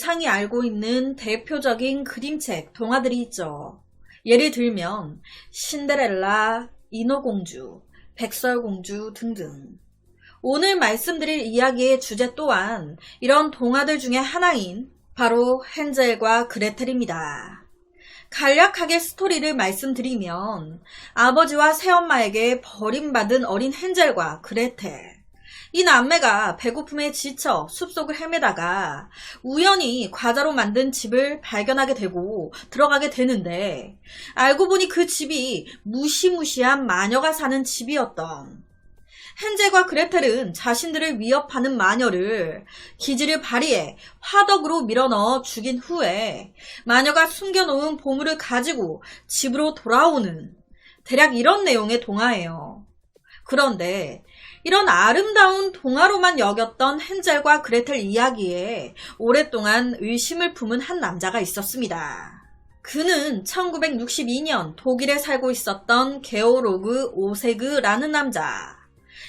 어른들의 90% 이상이 알고 있는 대표적인 그림책, 동화들이 있죠. 예를 들면 신데렐라, 인어공주, 백설공주 등등. 오늘 말씀드릴 이야기의 주제 또한 이런 동화들 중에 하나인 바로 헨젤과 그레텔입니다. 간략하게 스토리를 말씀드리면 아버지와 새엄마에게 버림받은 어린 헨젤과 그레텔. 이 남매가 배고픔에 지쳐 숲속을 헤매다가 우연히 과자로 만든 집을 발견하게 되고 들어가게 되는데 알고 보니 그 집이 무시무시한 마녀가 사는 집이었던 헨젤과 그레텔은 자신들을 위협하는 마녀를 기지를 발휘해 화덕으로 밀어넣어 죽인 후에 마녀가 숨겨놓은 보물을 가지고 집으로 돌아오는 대략 이런 내용의 동화예요. 그런데 이런 아름다운 동화로만 여겼던 헨젤과 그레텔 이야기에 오랫동안 의심을 품은 한 남자가 있었습니다. 그는 1962년 독일에 살고 있었던 게오로그 오세그라는 남자.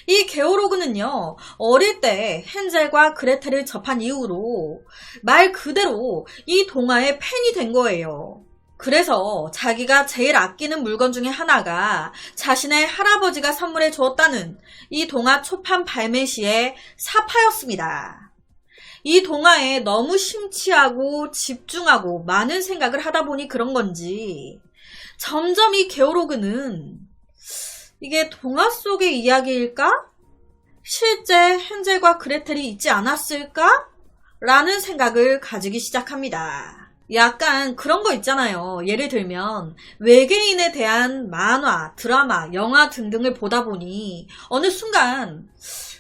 이 게오로그는요, 어릴 때 헨젤과 그레텔을 접한 이후로 말 그대로 이 동화의 팬이 된 거예요. 그래서 자기가 제일 아끼는 물건 중에 하나가 자신의 할아버지가 선물해 주었다는 이 동화 초판 발매 시의 사파였습니다. 이 동화에 너무 심취하고 집중하고 많은 생각을 하다 보니 그런 건지 점점 이 게오로그는 이게 동화 속의 이야기일까? 실제 헨젤과 그레텔이 있지 않았을까? 라는 생각을 가지기 시작합니다. 약간 그런 거 있잖아요. 예를 들면 외계인에 대한 만화, 드라마, 영화 등등을 보다 보니 어느 순간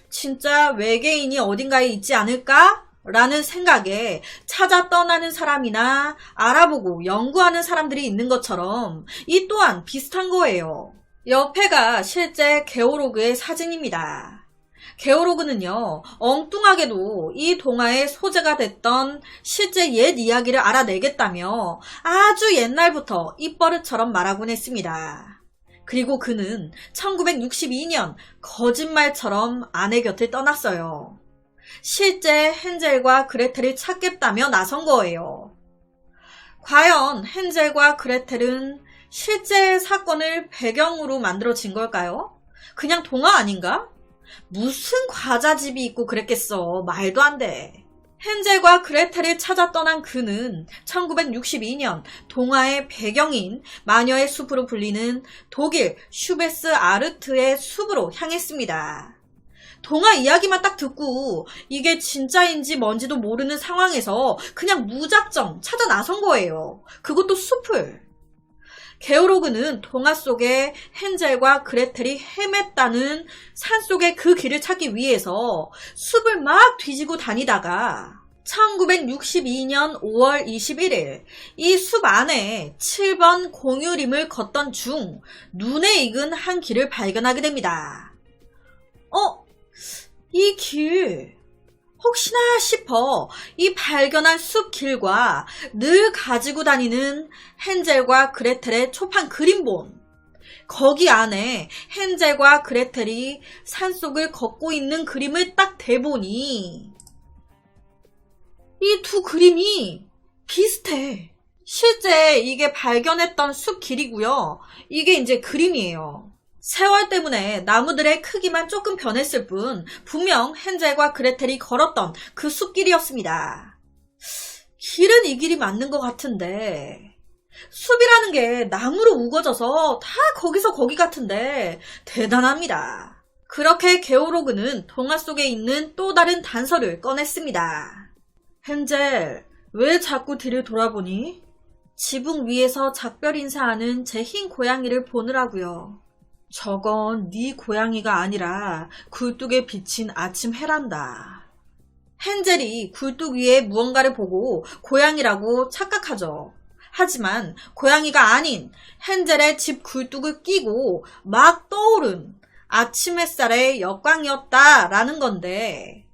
진짜 외계인이 어딘가에 있지 않을까? 라는 생각에 찾아 떠나는 사람이나 알아보고 연구하는 사람들이 있는 것처럼 이 또한 비슷한 거예요. 옆에가 실제 게오로그의 사진입니다. 게오로그는요, 엉뚱하게도 이 동화의 소재가 됐던 실제 옛 이야기를 알아내겠다며 아주 옛날부터 입버릇처럼 말하곤 했습니다. 그리고 그는 1962년 거짓말처럼 아내 곁을 떠났어요. 실제 헨젤과 그레텔을 찾겠다며 나선 거예요. 과연 헨젤과 그레텔은 실제 사건을 배경으로 만들어진 걸까요? 그냥 동화 아닌가? 무슨 과자집이 있고 그랬겠어. 말도 안 돼. 헨젤과 그레텔을 찾아 떠난 그는 1962년 동화의 배경인 마녀의 숲으로 불리는 독일 슈베스 아르트의 숲으로 향했습니다. 동화 이야기만 딱 듣고 이게 진짜인지 뭔지도 모르는 상황에서 그냥 무작정 찾아 나선 거예요. 그것도 숲을. 게오로그는 동화 속에 헨젤과 그레텔이 헤맸다는 산속의 그 길을 찾기 위해서 숲을 막 뒤지고 다니다가 1962년 5월 21일 이 숲 안에 7번 공유림을 걷던 중 눈에 익은 한 길을 발견하게 됩니다. 어? 이 길, 혹시나 싶어 이 발견한 숲길과 늘 가지고 다니는 헨젤과 그레텔의 초판 그림본. 거기 안에 헨젤과 그레텔이 산속을 걷고 있는 그림을 딱 대보니 이 두 그림이 비슷해. 실제 이게 발견했던 숲 길이고요. 이게 이제 그림이에요. 세월 때문에 나무들의 크기만 조금 변했을 뿐 분명 헨젤과 그레텔이 걸었던 그 숲길이었습니다. 길은 이 길이 맞는 것 같은데 숲이라는 게 나무로 우거져서 다 거기서 거기 같은데 대단합니다. 그렇게 게오로그는 동화 속에 있는 또 다른 단서를 꺼냈습니다. 헨젤, 왜 자꾸 뒤를 돌아보니? 지붕 위에서 작별 인사하는 제 흰 고양이를 보느라고요. 저건 네 고양이가 아니라 굴뚝에 비친 아침 해란다. 헨젤이 굴뚝 위에 무언가를 보고 고양이라고 착각하죠. 하지만 고양이가 아닌 헨젤의 집 굴뚝을 끼고 막 떠오른 아침 햇살의 역광이었다라는 건데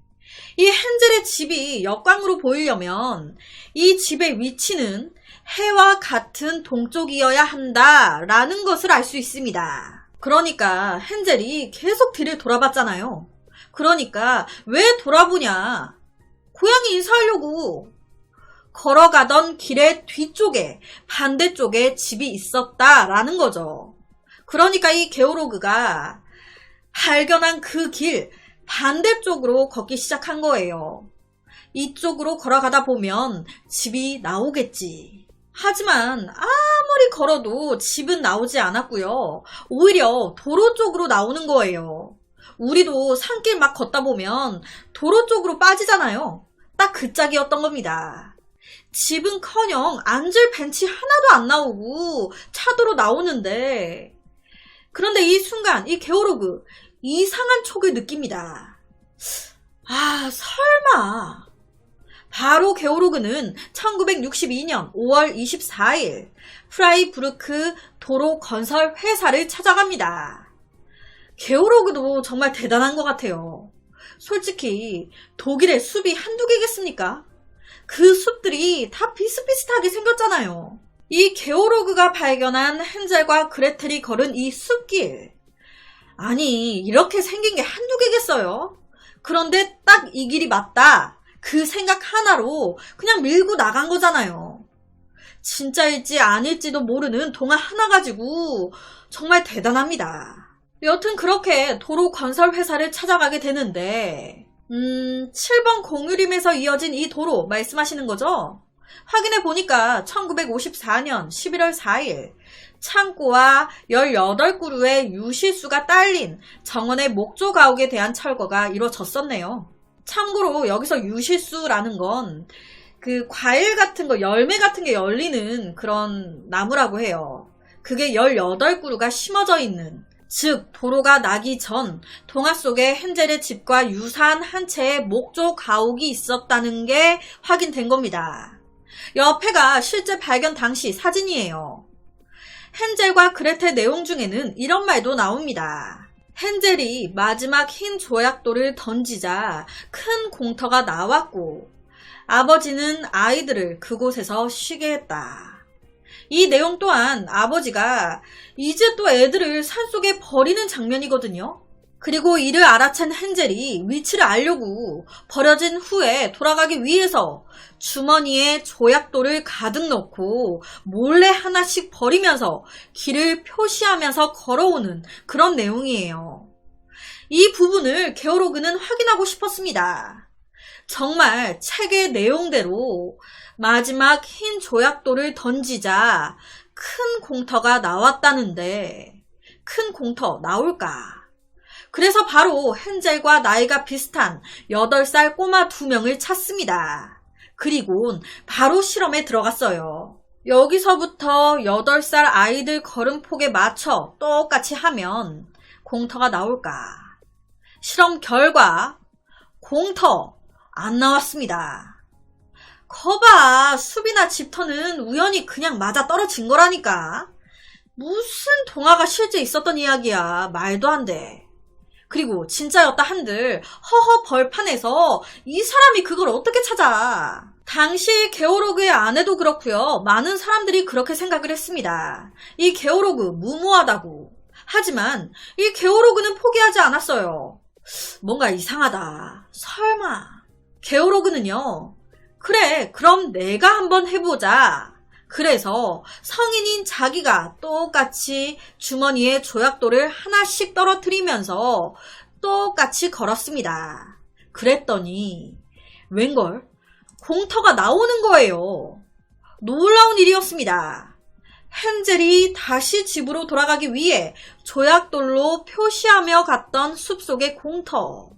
이 헨젤의 집이 역광으로 보이려면 이 집의 위치는 해와 같은 동쪽이어야 한다라는 것을 알 수 있습니다. 그러니까 헨젤이 계속 뒤를 돌아봤잖아요. 그러니까 왜 돌아보냐? 고양이 인사하려고. 걸어가던 길의 뒤쪽에 반대쪽에 집이 있었다라는 거죠. 그러니까 이 게오로그가 발견한 그 길 반대쪽으로 걷기 시작한 거예요. 이쪽으로 걸어가다 보면 집이 나오겠지. 하지만 아 무리 걸어도 집은 나오지 않았고요. 오히려 도로 쪽으로 나오는 거예요. 우리도 산길 막 걷다 보면 도로 쪽으로 빠지잖아요. 딱 그 짝이었던 겁니다. 집은 커녕 앉을 벤치 하나도 안 나오고 차도로 나오는데 그런데 이 순간 이 게오로그 이상한 촉을 느낍니다. 아 설마 바로 게오로그는 1962년 5월 24일 프라이부르크 도로 건설 회사를 찾아갑니다. 게오로그도 정말 대단한 것 같아요. 솔직히 독일의 숲이 한두 개겠습니까? 그 숲들이 다 비슷비슷하게 생겼잖아요. 이 게오로그가 발견한 헨젤과 그레텔이 걸은 이 숲길. 아니, 이렇게 생긴 게 한두 개겠어요? 그런데 딱 이 길이 맞다. 그 생각 하나로 그냥 밀고 나간 거잖아요. 진짜일지 아닐지도 모르는 동화 하나 가지고 정말 대단합니다. 여튼 그렇게 도로 건설 회사를 찾아가게 되는데, 음, 7번 공유림에서 이어진 이 도로 말씀하시는 거죠? 확인해 보니까 1954년 11월 4일 창고와 18그루의 유실수가 딸린 정원의 목조 가옥에 대한 철거가 이루어졌었네요. 참고로 여기서 유실수라는 건 그 과일 같은 거, 열매 같은 게 열리는 그런 나무라고 해요. 그게 18그루가 심어져 있는 즉 도로가 나기 전 동화 속에 헨젤의 집과 유사한 한 채의 목조 가옥이 있었다는 게 확인된 겁니다. 옆에가 실제 발견 당시 사진이에요. 헨젤과 그레텔 내용 중에는 이런 말도 나옵니다. 헨젤이 마지막 흰 조약돌을 던지자 큰 공터가 나왔고 아버지는 아이들을 그곳에서 쉬게 했다. 이 내용 또한 아버지가 이제 또 애들을 산속에 버리는 장면이거든요. 그리고 이를 알아챈 헨젤이 위치를 알려고 버려진 후에 돌아가기 위해서 주머니에 조약돌을 가득 넣고 몰래 하나씩 버리면서 길을 표시하면서 걸어오는 그런 내용이에요. 이 부분을 게오로그는 확인하고 싶었습니다. 정말 책의 내용대로 마지막 흰 조약돌을 던지자 큰 공터가 나왔다는데 큰 공터 나올까? 그래서 바로 헨젤과 나이가 비슷한 8살 꼬마 두 명을 찾습니다. 그리고 바로 실험에 들어갔어요. 여기서부터 8살 아이들 걸음폭에 맞춰 똑같이 하면 공터가 나올까? 실험 결과 공터 안 나왔습니다. 거봐, 숲이나 집터는 우연히 그냥 맞아 떨어진 거라니까. 무슨 동화가 실제 있었던 이야기야. 말도 안 돼. 그리고 진짜였다 한들 허허 벌판에서 이 사람이 그걸 어떻게 찾아. 당시 게오로그의 아내도 그렇고요. 많은 사람들이 그렇게 생각을 했습니다. 이 게오로그 무모하다고. 하지만 이 게오로그는 포기하지 않았어요. 뭔가 이상하다. 설마. 게오로그는요. 그래, 그럼 내가 한번 해보자. 그래서 성인인 자기가 똑같이 주머니에 조약돌을 하나씩 떨어뜨리면서 똑같이 걸었습니다. 그랬더니 웬걸 공터가 나오는 거예요. 놀라운 일이었습니다. 헨젤이 다시 집으로 돌아가기 위해 조약돌로 표시하며 갔던 숲속의 공터.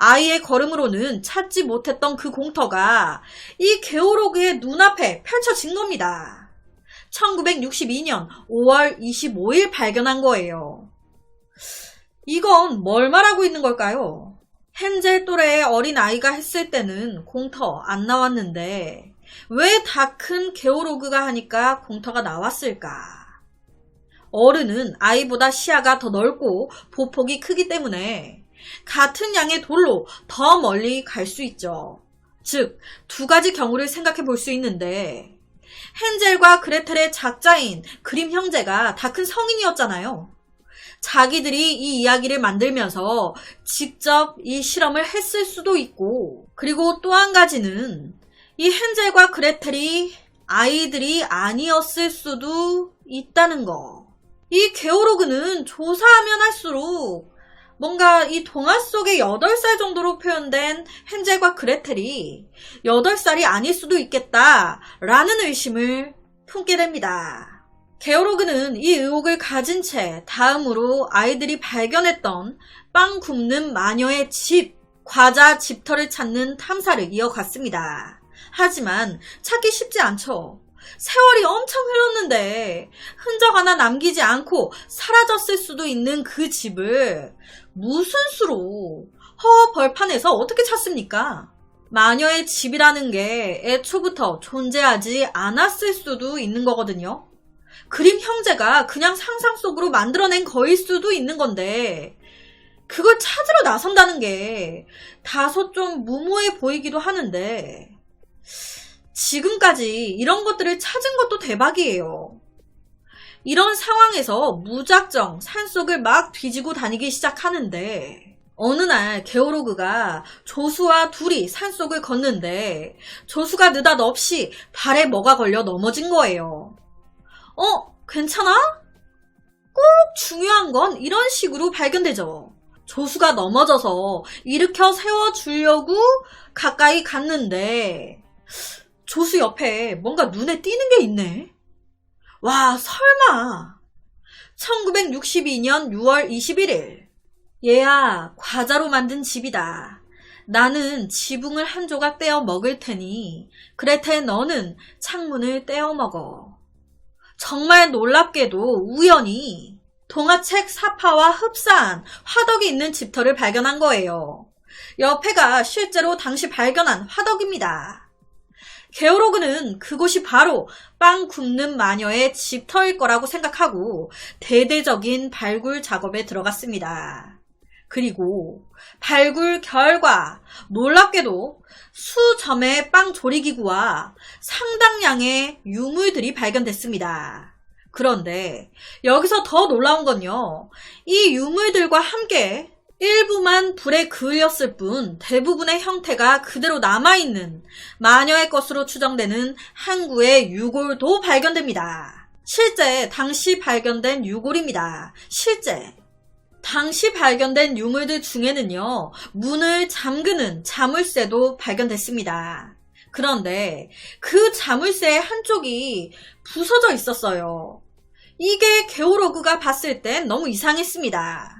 아이의 걸음으로는 찾지 못했던 그 공터가 이 게오로그의 눈앞에 펼쳐진 겁니다. 1962년 5월 25일 발견한 거예요. 이건 뭘 말하고 있는 걸까요? 헨젤 또래의 어린 아이가 했을 때는 공터 안 나왔는데 왜 다 큰 게오로그가 하니까 공터가 나왔을까? 어른은 아이보다 시야가 더 넓고 보폭이 크기 때문에 같은 양의 돌로 더 멀리 갈 수 있죠. 즉, 두 가지 경우를 생각해 볼 수 있는데, 헨젤과 그레텔의 작자인 그림 형제가 다 큰 성인이었잖아요. 자기들이 이 이야기를 만들면서 직접 이 실험을 했을 수도 있고, 그리고 또 한 가지는 이 헨젤과 그레텔이 아이들이 아니었을 수도 있다는 거. 이 게오로그는 조사하면 할수록 뭔가 이 동화 속의 8살 정도로 표현된 헨젤과 그레텔이 8살이 아닐 수도 있겠다라는 의심을 품게 됩니다. 게오로그는 이 의혹을 가진 채 다음으로 아이들이 발견했던 빵 굽는 마녀의 집, 과자 집터를 찾는 탐사를 이어갔습니다. 하지만 찾기 쉽지 않죠. 세월이 엄청 흘렀는데 흔적 하나 남기지 않고 사라졌을 수도 있는 그 집을 무슨 수로 허 벌판에서 어떻게 찾습니까? 마녀의 집이라는 게 애초부터 존재하지 않았을 수도 있는 거거든요. 그림 형제가 그냥 상상 속으로 만들어낸 거일 수도 있는 건데, 그걸 찾으러 나선다는 게 다소 좀 무모해 보이기도 하는데, 지금까지 이런 것들을 찾은 것도 대박이에요. 이런 상황에서 무작정 산속을 막 뒤지고 다니기 시작하는데, 어느 날 게오로그가 조수와 둘이 산속을 걷는데, 조수가 느닷없이 발에 뭐가 걸려 넘어진 거예요. 어, 괜찮아? 꼭 중요한 건 이런 식으로 발견되죠. 조수가 넘어져서 일으켜 세워주려고 가까이 갔는데, 조수 옆에 뭔가 눈에 띄는 게 있네. 와, 설마. 1962년 6월 21일. 얘야, 과자로 만든 집이다. 나는 지붕을 한 조각 떼어 먹을 테니, 그레테 너는 창문을 떼어 먹어. 정말 놀랍게도 우연히 동화책 사파와 흡사한 화덕이 있는 집터를 발견한 거예요. 옆에가 실제로 당시 발견한 화덕입니다. 게오로그는 그곳이 바로 빵 굽는 마녀의 집터일 거라고 생각하고 대대적인 발굴 작업에 들어갔습니다. 그리고 발굴 결과 놀랍게도 수점의 빵 조리기구와 상당량의 유물들이 발견됐습니다. 그런데 여기서 더 놀라운 건요. 이 유물들과 함께 일부만 불에 그을렸을 뿐 대부분의 형태가 그대로 남아있는 마녀의 것으로 추정되는 항구의 유골도 발견됩니다. 실제 당시 발견된 유골입니다. 실제. 당시 발견된 유물들 중에는요, 문을 잠그는 자물쇠도 발견됐습니다. 그런데 그 자물쇠의 한쪽이 부서져 있었어요. 이게 게오로그가 봤을 땐 너무 이상했습니다.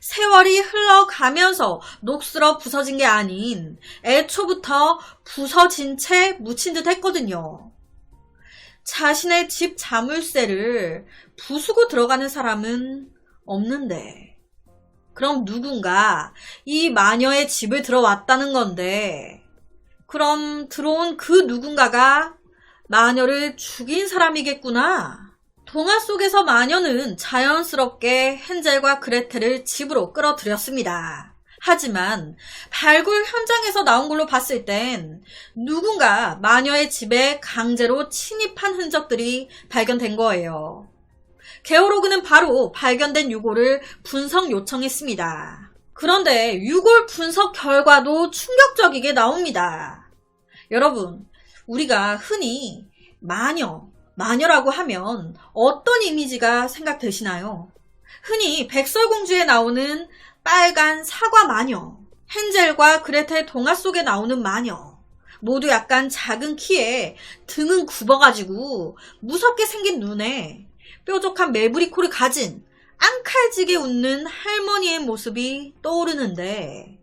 세월이 흘러가면서 녹슬어 부서진 게 아닌 애초부터 부서진 채 묻힌 듯 했거든요. 자신의 집 자물쇠를 부수고 들어가는 사람은 없는데. 그럼 누군가 이 마녀의 집을 들어왔다는 건데, 그럼 들어온 그 누군가가 마녀를 죽인 사람이겠구나. 동화 속에서 마녀는 자연스럽게 헨젤과 그레텔을 집으로 끌어들였습니다. 하지만 발굴 현장에서 나온 걸로 봤을 땐 누군가 마녀의 집에 강제로 침입한 흔적들이 발견된 거예요. 게오로그는 바로 발견된 유골을 분석 요청했습니다. 그런데 유골 분석 결과도 충격적이게 나옵니다. 여러분, 우리가 흔히 마녀, 마녀라고 하면 어떤 이미지가 생각되시나요? 흔히 백설공주에 나오는 빨간 사과 마녀, 헨젤과 그레텔 동화 속에 나오는 마녀, 모두 약간 작은 키에 등은 굽어가지고 무섭게 생긴 눈에 뾰족한 매부리 코를 가진 앙칼지게 웃는 할머니의 모습이 떠오르는데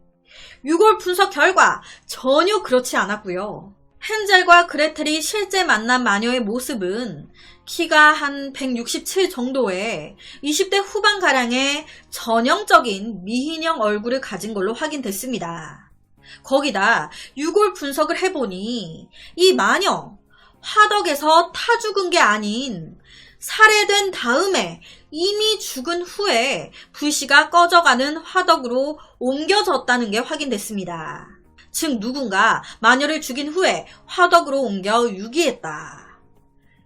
유골 분석 결과 전혀 그렇지 않았고요. 헨젤과 그레텔이 실제 만난 마녀의 모습은 키가 한 167 정도의 20대 후반가량의 전형적인 미인형 얼굴을 가진 걸로 확인됐습니다. 거기다 유골 분석을 해보니 이 마녀 화덕에서 타 죽은 게 아닌 살해된 다음에 이미 죽은 후에 불씨가 꺼져가는 화덕으로 옮겨졌다는 게 확인됐습니다. 즉 누군가 마녀를 죽인 후에 화덕으로 옮겨 유기했다.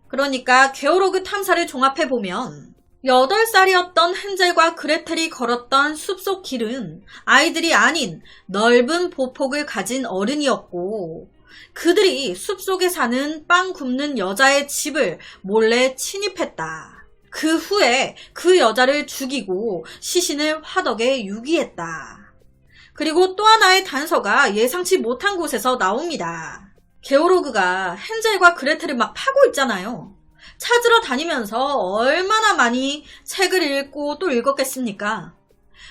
그러니까 게오로그 탐사를 종합해보면 8살이었던 헨젤과 그레텔이 걸었던 숲속 길은 아이들이 아닌 넓은 보폭을 가진 어른이었고 그들이 숲속에 사는 빵 굽는 여자의 집을 몰래 침입했다. 그 후에 그 여자를 죽이고 시신을 화덕에 유기했다. 그리고 또 하나의 단서가 예상치 못한 곳에서 나옵니다. 게오로그가 헨젤과 그레텔을 막 파고 있잖아요. 찾으러 다니면서 얼마나 많이 책을 읽고 또 읽었겠습니까?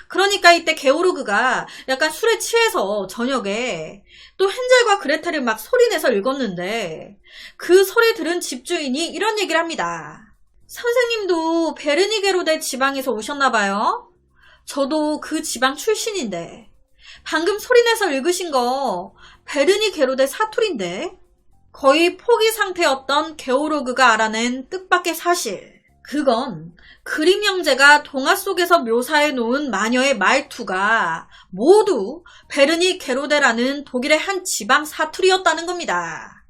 그러니까 이때 게오로그가 약간 술에 취해서 저녁에 또 헨젤과 그레텔을 막 소리내서 읽었는데 그 소리 들은 집주인이 이런 얘기를 합니다. 선생님도 베르니게로데 지방에서 오셨나봐요? 저도 그 지방 출신인데 방금 소리내서 읽으신 거 베르니 게로데 사투리인데 거의 포기 상태였던 게오로그가 알아낸 뜻밖의 사실. 그건 그림 형제가 동화 속에서 묘사해 놓은 마녀의 말투가 모두 베르니 게로데라는 독일의 한 지방 사투리였다는 겁니다.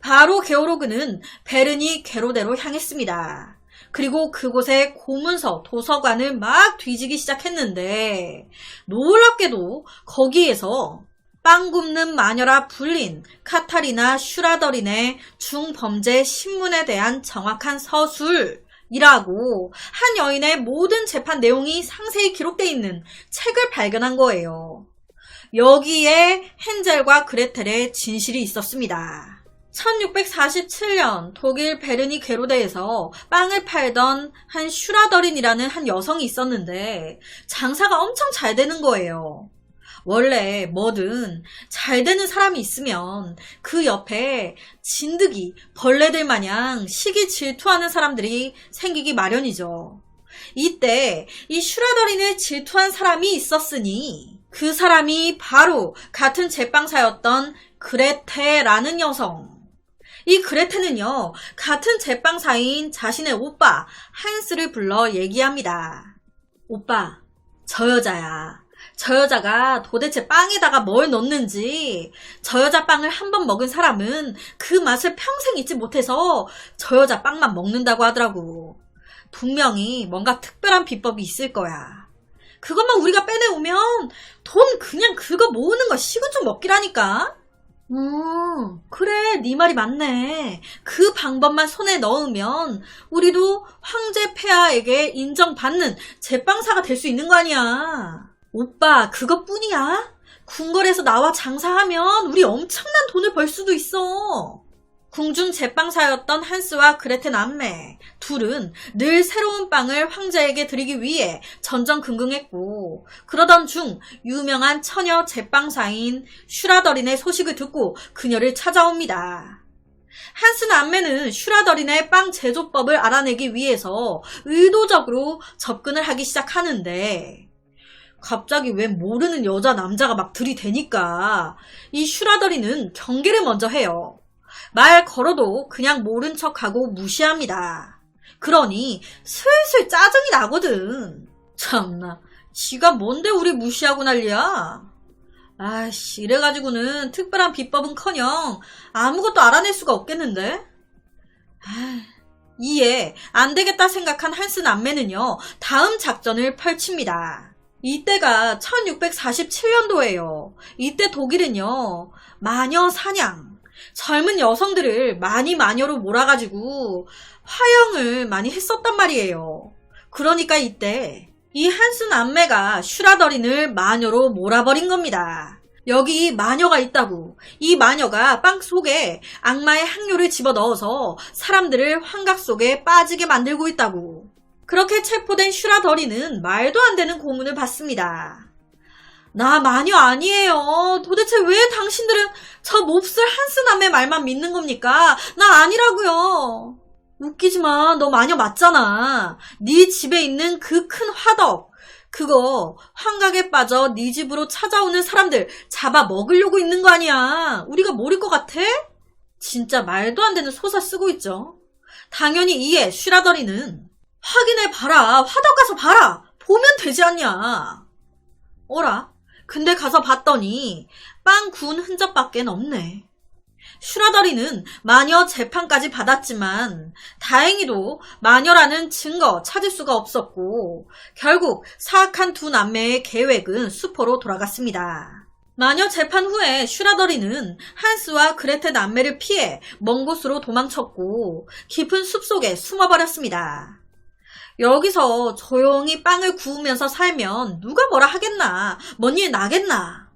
바로 게오로그는 베르니 게로데로 향했습니다. 그리고 그곳에 고문서, 도서관을 막 뒤지기 시작했는데 놀랍게도 거기에서 빵 굽는 마녀라 불린 카타리나 슈라더린의 중범죄 신문에 대한 정확한 서술 이라고 한 여인의 모든 재판 내용이 상세히 기록되어 있는 책을 발견한 거예요. 여기에 헨젤과 그레텔의 진실이 있었습니다. 1647년 독일 베르니 게로데에서 빵을 팔던 한 슈라더린이라는 한 여성이 있었는데 장사가 엄청 잘 되는 거예요. 원래 뭐든 잘 되는 사람이 있으면 그 옆에 진드기, 벌레들 마냥 시기 질투하는 사람들이 생기기 마련이죠. 이때 이 슈라더린을 질투한 사람이 있었으니 그 사람이 바로 같은 제빵사였던 그레테라는 여성. 이 그레테는요, 같은 제빵사인 자신의 오빠, 한스를 불러 얘기합니다. 오빠, 저 여자야. 저 여자가 도대체 빵에다가 뭘 넣는지, 저 여자 빵을 한 번 먹은 사람은 그 맛을 평생 잊지 못해서 저 여자 빵만 먹는다고 하더라고. 분명히 뭔가 특별한 비법이 있을 거야. 그것만 우리가 빼내오면 돈 그냥 그거 모으는 거 시그좀 먹기라니까? 음, 그래, 네 말이 맞네. 그 방법만 손에 넣으면 우리도 황제 폐하에게 인정받는 제빵사가 될 수 있는 거 아니야. 오빠, 그것뿐이야? 궁궐에서 나와 장사하면 우리 엄청난 돈을 벌 수도 있어. 궁중 제빵사였던 한스와 그레테 남매 둘은 늘 새로운 빵을 황제에게 드리기 위해 전전긍긍했고 그러던 중 유명한 처녀 제빵사인 슈라더린의 소식을 듣고 그녀를 찾아옵니다. 한스 남매는 슈라더린의 빵 제조법을 알아내기 위해서 의도적으로 접근을 하기 시작하는데 갑자기 왜 모르는 여자 남자가 막 들이대니까 이 슈라더린은 경계를 먼저 해요. 말 걸어도 그냥 모른 척하고 무시합니다. 그러니 슬슬 짜증이 나거든. 참나, 지가 뭔데 우리 무시하고 난리야? 아이씨, 이래가지고는 특별한 비법은커녕 아무것도 알아낼 수가 없겠는데? 아, 이에 안 되겠다 생각한 한스 남매는요, 다음 작전을 펼칩니다. 이때가 1647년도예요. 이때 독일은요, 마녀 사냥, 젊은 여성들을 많이 마녀로 몰아가지고 화형을 많이 했었단 말이에요. 그러니까 이때 이 한스 남매가 슈라더린을 마녀로 몰아버린 겁니다. 여기 마녀가 있다고. 이 마녀가 빵 속에 악마의 항료를 집어넣어서 사람들을 환각 속에 빠지게 만들고 있다고. 그렇게 체포된 슈라더리는 말도 안 되는 고문을 받습니다. 나 마녀 아니에요. 도대체 왜 당신들은 저 몹쓸 한스남의 말만 믿는 겁니까? 나 아니라고요. 웃기지 마. 너 마녀 맞잖아. 네 집에 있는 그 큰 화덕. 그거 환각에 빠져 네 집으로 찾아오는 사람들 잡아 먹으려고 있는 거 아니야. 우리가 모를 것 같아? 진짜 말도 안 되는 소사 쓰고 있죠. 당연히 이에 슈라더리는 확인해 봐라. 화덕 가서 봐라. 보면 되지 않냐. 어라? 근데 가서 봤더니 빵 구운 흔적밖엔 없네. 슈라더리는 마녀 재판까지 받았지만 다행히도 마녀라는 증거 찾을 수가 없었고 결국 사악한 두 남매의 계획은 수포로 돌아갔습니다. 마녀 재판 후에 슈라더리는 한스와 그레테 남매를 피해 먼 곳으로 도망쳤고 깊은 숲속에 숨어버렸습니다. 여기서 조용히 빵을 구우면서 살면 누가 뭐라 하겠나, 뭔 일 나겠나.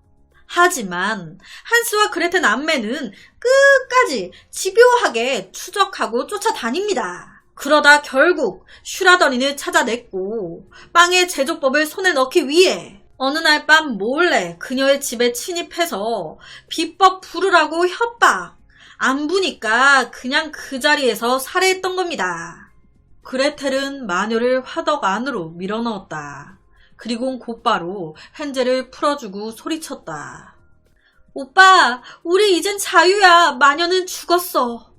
하지만 한스와 그레테 남매는 끝까지 집요하게 추적하고 쫓아다닙니다. 그러다 결국 슈라더린을 찾아냈고 빵의 제조법을 손에 넣기 위해 어느 날 밤 몰래 그녀의 집에 침입해서 비법 부르라고 협박. 안 부니까 그냥 그 자리에서 살해했던 겁니다. 그레텔은 마녀를 화덕 안으로 밀어넣었다. 그리고 곧바로 헨젤을 풀어주고 소리쳤다. 오빠, 우리 이젠 자유야. 마녀는 죽었어.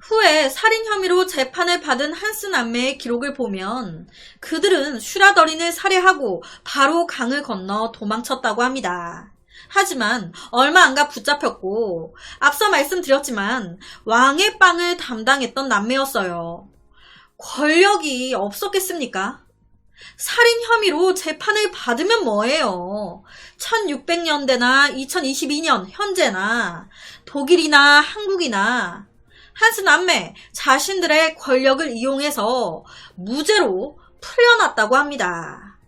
후에 살인 혐의로 재판을 받은 한스 남매의 기록을 보면 그들은 슈라더린을 살해하고 바로 강을 건너 도망쳤다고 합니다. 하지만 얼마 안가 붙잡혔고 앞서 말씀드렸지만 왕의 빵을 담당했던 남매였어요. 권력이 없었겠습니까? 살인 혐의로 재판을 받으면 뭐예요? 1600년대나 2022년 현재나 독일이나 한국이나 한스 남매 자신들의 권력을 이용해서 무죄로 풀려났다고 합니다.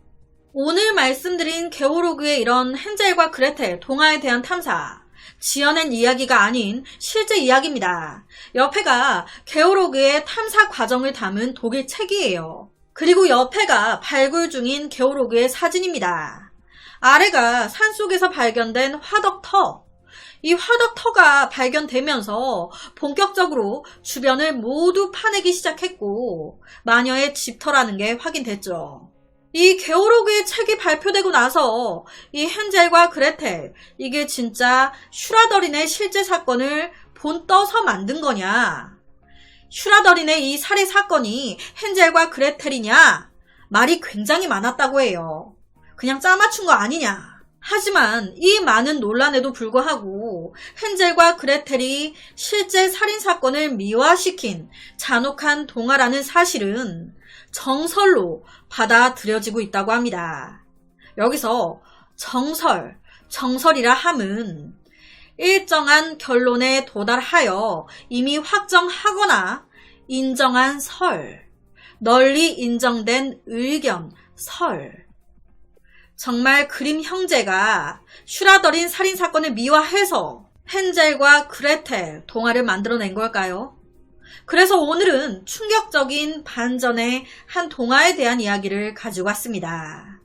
오늘 말씀드린 게오로그의 이런 헨젤과 그레텔 동화에 대한 탐사 지어낸 이야기가 아닌 실제 이야기입니다. 옆에가 게오로그의 탐사 과정을 담은 독일 책이에요. 그리고 옆에가 발굴 중인 게오로그의 사진입니다. 아래가 산속에서 발견된 화덕터. 이 화덕터가 발견되면서 본격적으로 주변을 모두 파내기 시작했고 마녀의 집터라는 게 확인됐죠. 이 게오로그의 책이 발표되고 나서 이 헨젤과 그레텔 이게 진짜 슈라더린의 실제 사건을 본떠서 만든 거냐? 슈라더린의 이 살해 사건이 헨젤과 그레텔이냐? 말이 굉장히 많았다고 해요. 그냥 짜맞춘 거 아니냐? 하지만 이 많은 논란에도 불구하고 헨젤과 그레텔이 실제 살인 사건을 미화시킨 잔혹한 동화라는 사실은 정설로 받아들여지고 있다고 합니다. 여기서 정설, 정설이라 함은 일정한 결론에 도달하여 이미 확정하거나 인정한 설, 널리 인정된 의견, 설. 정말 그림 형제가 슈라더린 살인 사건을 미화해서 헨젤과 그레텔 동화를 만들어낸 걸까요? 그래서 오늘은 충격적인 반전의 한 동화에 대한 이야기를 가지고 왔습니다.